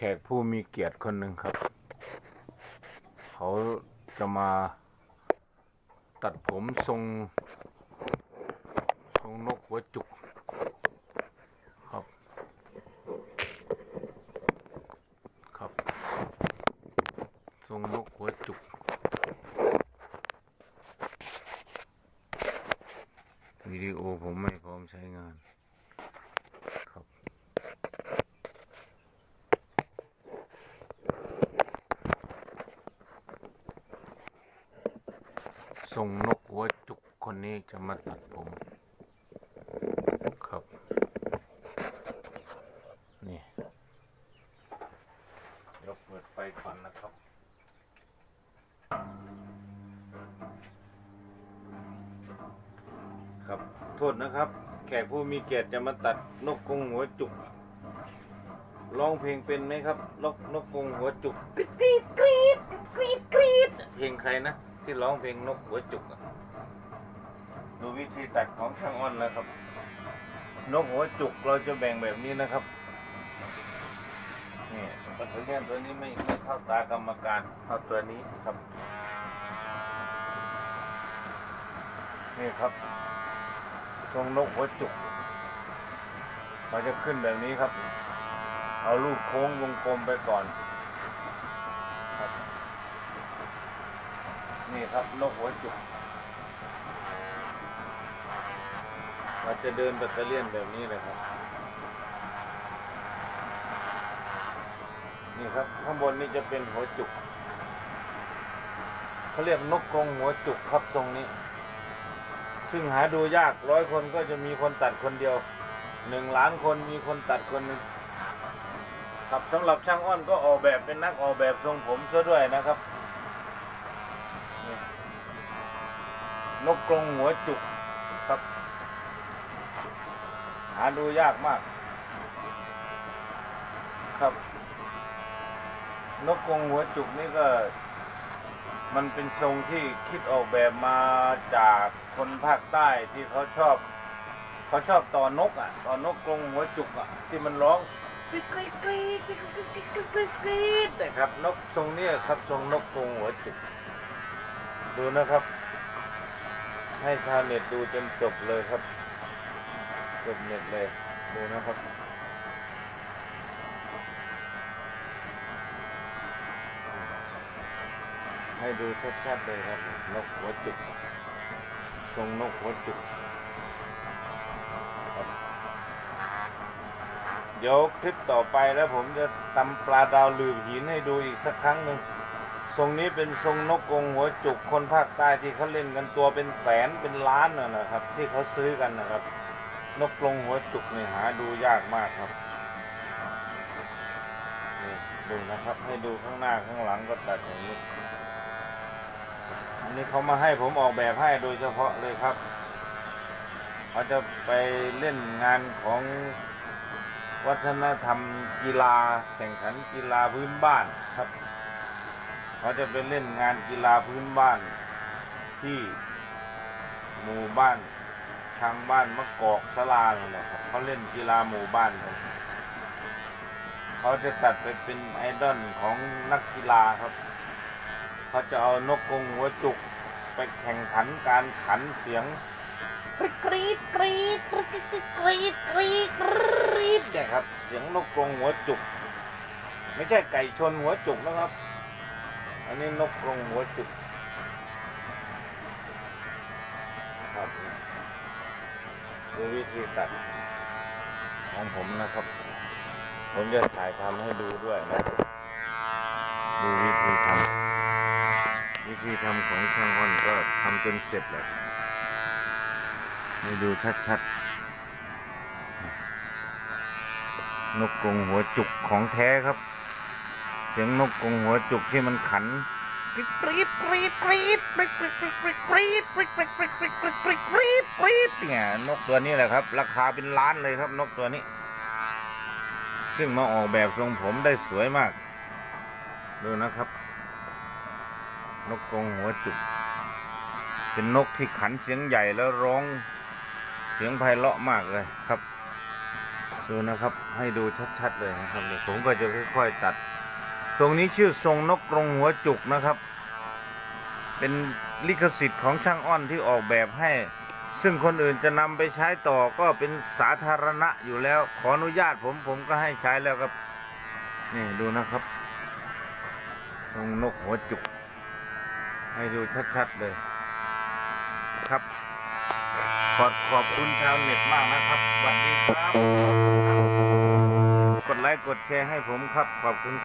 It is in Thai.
แขกผู้มีเกียรติคนหนึ่งครับ เขาจะมาตัดผมทรงทรงนกหัวจุกครับ ครับทรงนกหัวจุก วิดีโอผมไม่พร้อมใช้งาน ส่งนกหัวจุกคนนี้จะมาตัดผม ครับ นี่เดี๋ยวเปิดไฟก่อนนะครับครับโทษนะครับ แขกผู้มีเกียรติจะมาตัดนกกรงหัวจุกร้องเพลงเป็นไหมครับนกนกกรงหัวจุกกรีดกรีดกรีดกรีดกรีดเพลงใครนะ ที่ร้องเพลงนกหัวจุกอะดูวิธีตัดของช่างอ้อนแล้วครับ นกหัวจุกเราจะแบ่งแบบนี้นะครับนี่ปัตเลียนตัวนี้ไม่ไม่เข้าตากรรมการเข้าตัวนี้ครับ นี่ครับทรงนกหัวจุกเราจะขึ้นแบบนี้ครับ เอาลูกโค้งวงกลมไปก่อนครับ นี่ครับนกหัวจุกเราจะเดินแบตเตอเลียนแบบนี้เลยครับ นี่ครับข้างบนนี่จะเป็นหัวจุกเขาเรียกนกกรงหัวจุกครับตรงนี้ ซึ่งหาดูยากร้อยคนก็จะมีคนตัดคนเดียวหนึ่งล้านคนมีคนตัดคนหนึ่งครับสำหรับช่างอ้อนก็ออกแบบเป็นนักออกแบบทรงผมซะด้วยนะครับ นกกรงหัวจุกครับ หาดูยากมาก ครับ นกกรงหัวจุกนี่ก็ มันเป็นทรงที่คิดออกแบบมาจากคนภาคใต้ที่เขาชอบเขาชอบต่อนกอะต่อนกกรงหัวจุกอะ ที่มันร้องกรีดกรีดกรีดกรีดดกรีดดนะครับ นกทรงนี้ครับทรงนกกรงหัวจุก ดูนะครับ ให้ชาวเน็ตดูจนจบเลยครับ จบเน็ตเลย ดูนะครับให้ดูชัดๆเลยครับนกหัวจุกทรงนกหัวจุกเดี๋ยวคลิปต่อไปแล้วผมจะตำปลาดาวลืมหินให้ดูอีกสักครั้งหนึ่ง ทรงนี้เป็นทรงนกกงหัวจุกคนภาคใต้ที่เขาเล่นกันตัวเป็นแสนเป็นล้านนะนะครับ ที่เขาซื้อกันนะครับ นกกรงหัวจุกเนี่ยหาดูยากมากครับนี่ดูนะครับ ให้ดูข้างหน้าข้างหลังก็ตัดอย่างนี้ อันนี้เขามาให้ผมออกแบบให้โดยเฉพาะเลยครับเขาจะไปเล่นงานของวัฒนธรรมกีฬาแข่งขันกีฬาพื้นบ้านครับ เขาจะไปเล่นงานกีฬาพื้นบ้านที่หมู่บ้านทางบ้านมะกอกสลาเนี่ยนะครับเขาเล่นกีฬาหมู่บ้านกันเขาจะตัดไปเป็นไอดอลของนักกีฬาครับ เขาจะเอานกกรงหัวจุกไปแข่งขันการขันเสียงกรีดกรีดกรีดกรีดกรีดกรีดกรีดเนี่ยครับ เสียงนกกรงหัวจุก ไม่ใช่ไก่ชนหัวจุกนะครับ อันนี้นกกรงหัวจุกครับดูวิธีตัดของผมนะครับ ผมจะถ่ายทำให้ดูด้วยนะ ดูวิธีทำวิธีทำของช่างอ้อนก็ทำจนเสร็จแหละให้ดูชัดๆ นกกรงหัวจุกของแท้ครับ สียงนกกรงหัวจุกที่มันขันกรีดกรีดกรีดกรีดกรีดกรีดกรีดกรีดกรีดกรีดกรีดกรีดกรีดกรีดกรีดกรีดกรีดเนี่ยนกตัวนี้แหละครับ ราคาเป็นล้านเลยครับ นกตัวนี้ ซึ่งมาออกแบบทรงผมได้สวยมาก ดูนะครับ นกกรงหัวจุก เป็นนกที่ขันเสียงใหญ่แล้วร้องเสียงไพเราะมากเลยครับ ดูนะครับ ให้ดูชัดๆเลยนะครับเดี๋ยวผมก็จะค่อยๆตัด ทรงนี้ชื่อทรงนกกรงหัวจุกนะครับ เป็นลิขสิทธิ์ของช่างอ้อนที่ออกแบบให้ ซึ่งคนอื่นจะนำไปใช้ต่อก็เป็นสาธารณะอยู่แล้ว ขออนุญาตผมผมก็ให้ใช้แล้วครับ นี่ดูนะครับทรงนกหัวจุก ให้ดูชัดๆเลยครับ ขอบขอบคุณชาวเน็ตมากนะครับสวัสดีครับ กดไลค์กดแชร์ให้ผมครับ ขอบคุณ